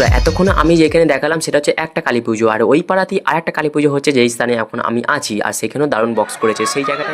বন্ধুরা, এতক্ষণ আমি যেখানে দেখালাম সেটা হচ্ছে একটা কালী পুজো। আর ওই পাড়াতেই আর একটা কালী পুজো হচ্ছে যেই স্থানে এখন আমি আছি। আর সেখানেও দারুণ বক্স করেছে। সেই জায়গাটা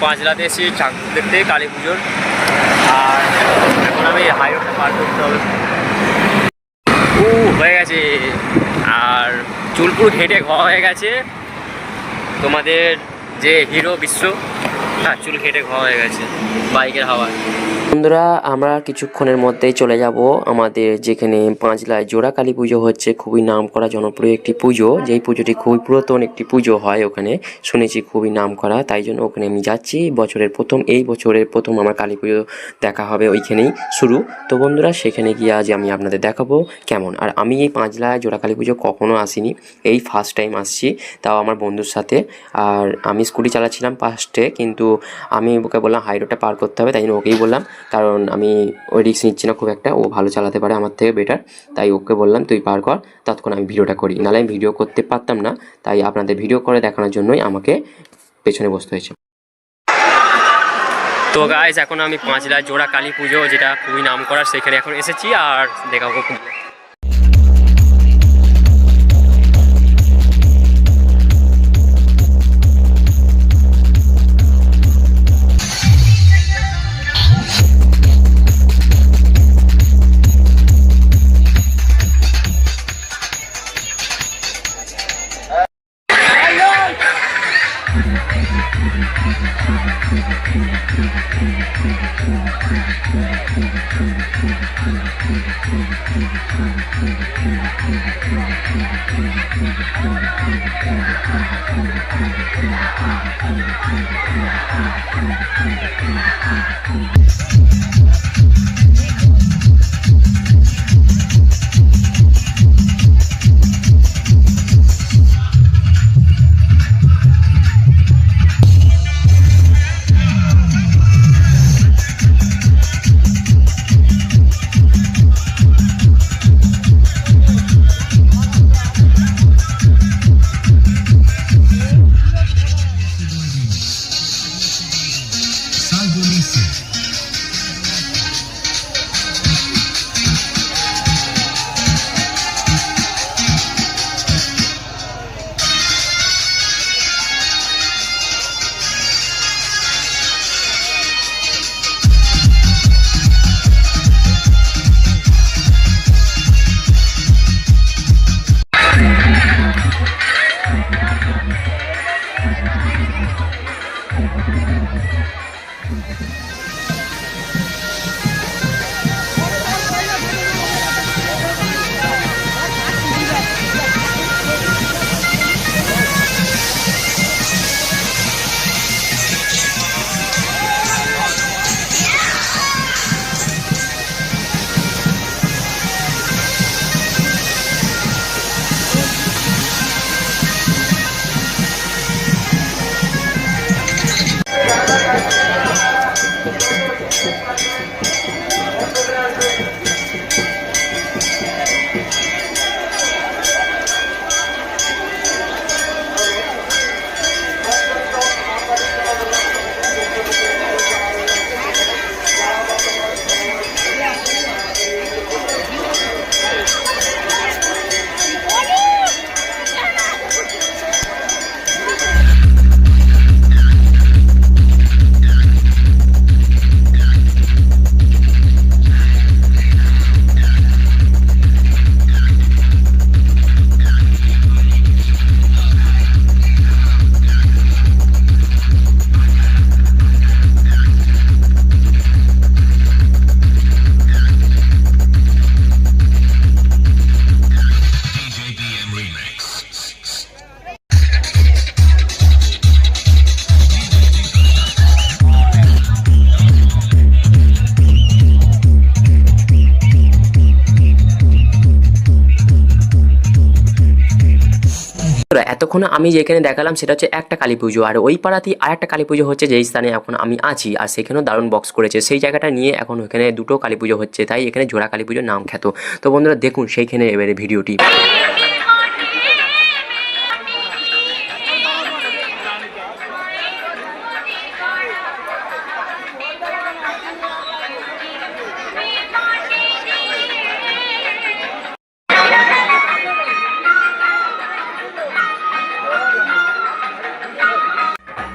বন্ধুরা এখন আমি পাঁচ রাতে এসেছি ঠাকুর দেখতে, কালী পুজোর। আর এখন আমি হাইওয়ে পার করতে হবে। ও, হয়ে গেছে। আর চুলপুর ঘেটে ঘ হয়ে গেছে। তোমাদের যে হিরো বিশ্ব হ্যাঁ চুল হয়ে গেছে, বাইকের বন্ধুরা, আমরা কিছুক্ষণের মধ্যেই চলে যাব আমাদের যেখানে পাঁচলায় জোড়া কালী পুজো হচ্ছে, খুবই নাম করা জনপ্রিয় একটি পুজো। যেই পুজোটি খুবই পুরাতন একটি পুজো হয় ওখানে, শুনেছি খুবই নাম করা তাই জন্য ওখানে আমি যাচ্ছি। বছরের প্রথম, এই বছরের প্রথম আমার কালী পুজো দেখা হবে ওইখানেই শুরু। তো বন্ধুরা, সেখানে গিয়ে আজ আমি আপনাদের দেখাবো কেমন। আর আমি এই পাঁচলায় জোড়া কালী পুজো কখনো আসিনি, এই ফার্স্ট টাইম আসছি, তাও আমার বন্ধুর সাথে। আর আমি স্কুটি চালাচ্ছিলাম ফার্স্টে কিন্তু আমি ওকে বললাম, হাই, রোডটা পার করতে হবে। তাই জন্য ওকেই বললাম, কারণ আমি ওই রিস্ক নিচ্ছি না খুব একটা। ও ভালো চালাতে পারে আমার থেকে বেটার তাই ওকে বললাম, তুই পার কর, ততক্ষণ আমি ভিডিওটা করি। নাহলে আমি ভিডিও করতে পারতাম না, তাই আপনাদের ভিডিও করে দেখানোর জন্যই আমাকে পেছনে বসতে হয়েছে। তো গাইজ এখন আমি পাঁচলা জোড়া কালী পুজো, যেটা খুবই নাম করা সেখানে এখন এসেছি আর দেখাবো Thank you. এতক্ষণ আমি যেখানে দেখালাম সেটা হচ্ছে একটা কালী পুজো। আর ওই পাড়াতেই আর একটা কালী পুজো হচ্ছে যেই স্থানে এখন আমি আছি। আর সেখানেও দারুণ বক্স করেছে। সেই জায়গাটা নিয়ে এখন ওখানে দুটো কালী পুজো হচ্ছে। তাই এখানে জোড়া কালী পুজোর নাম খ্যাত। তো বন্ধুরা দেখুন সেইখানে এবারে ভিডিওটি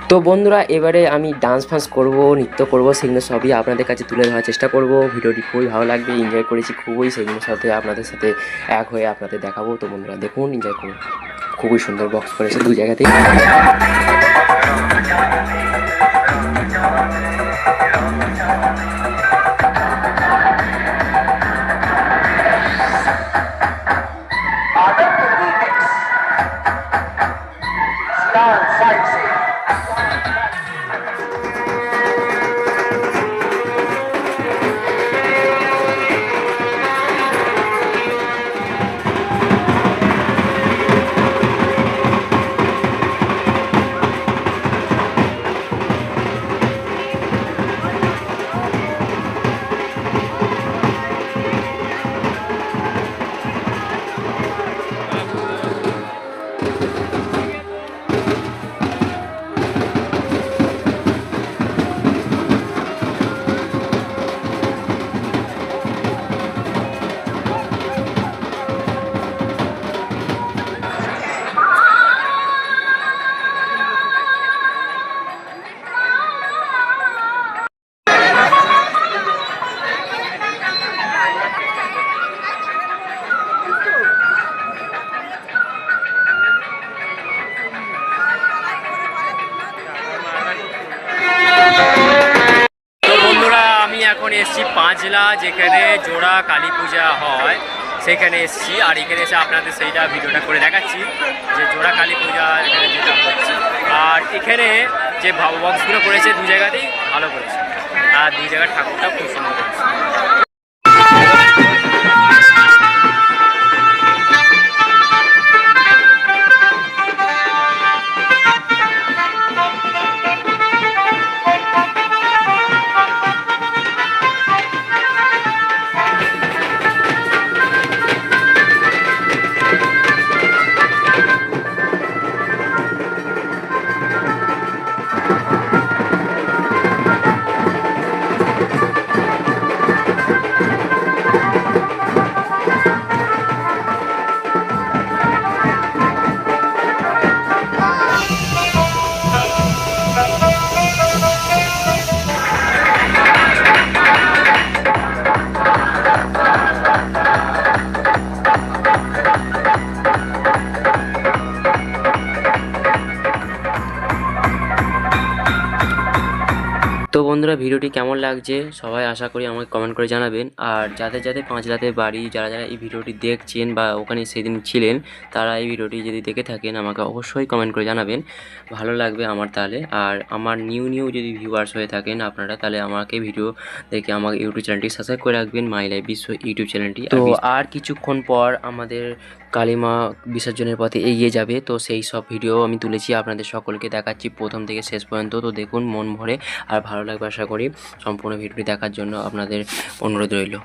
তো বন্ধুরা, এবারে আমি ডান্স ফান্স করব, নৃত্য করব, সেগুলো সবই আপনাদের কাছে তুলে ধরার চেষ্টা করব। ভিডিওটি খুবই ভালো লাগবে এনজয় করেছি খুবই, সেগুলোর সাথে আপনাদের সাথে এক হয়ে আপনাদের দেখাবো। তো বন্ধুরা, দেখুন এনজয় করুন। খুবই সুন্দর বক্স করেছে দু জায়গাতেই। তো যেখানে জোড়া কালী পূজা হয়, সেখানে এসেছি। আর এখানে এসে আপনাদের সেইটা ভিডিওটা করে দেখাচ্ছি, যে জোড়া কালী পূজা এখানে যেটা হচ্ছে। আর এখানে যে বক্সগুলো করেছে দু জায়গাতেই ভালো করেছে। আর দুই জায়গার ঠাকুরটা খুব সুন্দর করেছে। বন্ধুরা ভিডিওটি কেমন লাগছে সবাই আশা করি আমাকে কমেন্ট করে জানাবেন। আর যাদের যাদের পাঁচ রাতে বাড়ি যারা যারা এই ভিডিওটি দেখছেন বা ওখানে সেদিন ছিলেন তারা এই ভিডিওটি যদি দেখে থাকেন আমাকে অবশ্যই কমেন্ট করে জানাবেন। ভালো লাগবে আমার তাহলে। আর আমার নিউ নিউ যদি ভিউয়ার্স হয়ে থাকেন আপনারা তাহলে আমাকে ভিডিও দেখে আমার ইউটিউব চ্যানেলটি সাবস্ক্রাইব করে রাখবেন মাই লাইফ বিশ্ব ইউটিউব চ্যানেলটি তো আর কিছুক্ষণ পর আমাদের কালিমা বিসর্জনের পথে এগিয়ে যাবে। তো সেই সব ভিডিও আমি তুলেছি, আপনাদের সকলকে দেখাচ্ছি প্রথম থেকে শেষ পর্যন্ত। তো দেখুন, মন ভরে আর ভালো লাগবে আশা করি সম্পূর্ণ ভিডিওটি দেখার জন্য আপনাদের অনুরোধ রইল।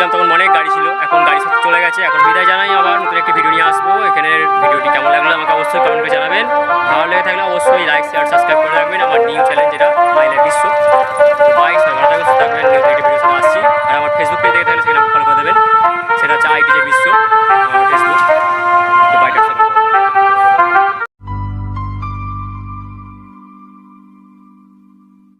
এসেছিলাম তখন অনেক গাড়ি ছিল। এখন গাড়ি সব চলে গেছে। এখন বিদায় জানাই আবার নতুন একটি ভিডিও নিয়ে আসব। এখানে ভিডিওটি কেমন লাগল আমাকে অবশ্যই কমেন্ট করে জানাবেন। ভালো লেগে থাকলে অবশ্যই লাইক শেয়ার সাবস্ক্রাইব করে রাখবেন। আমার নিউ চ্যানেল যেটা মাইলে বিশ্ব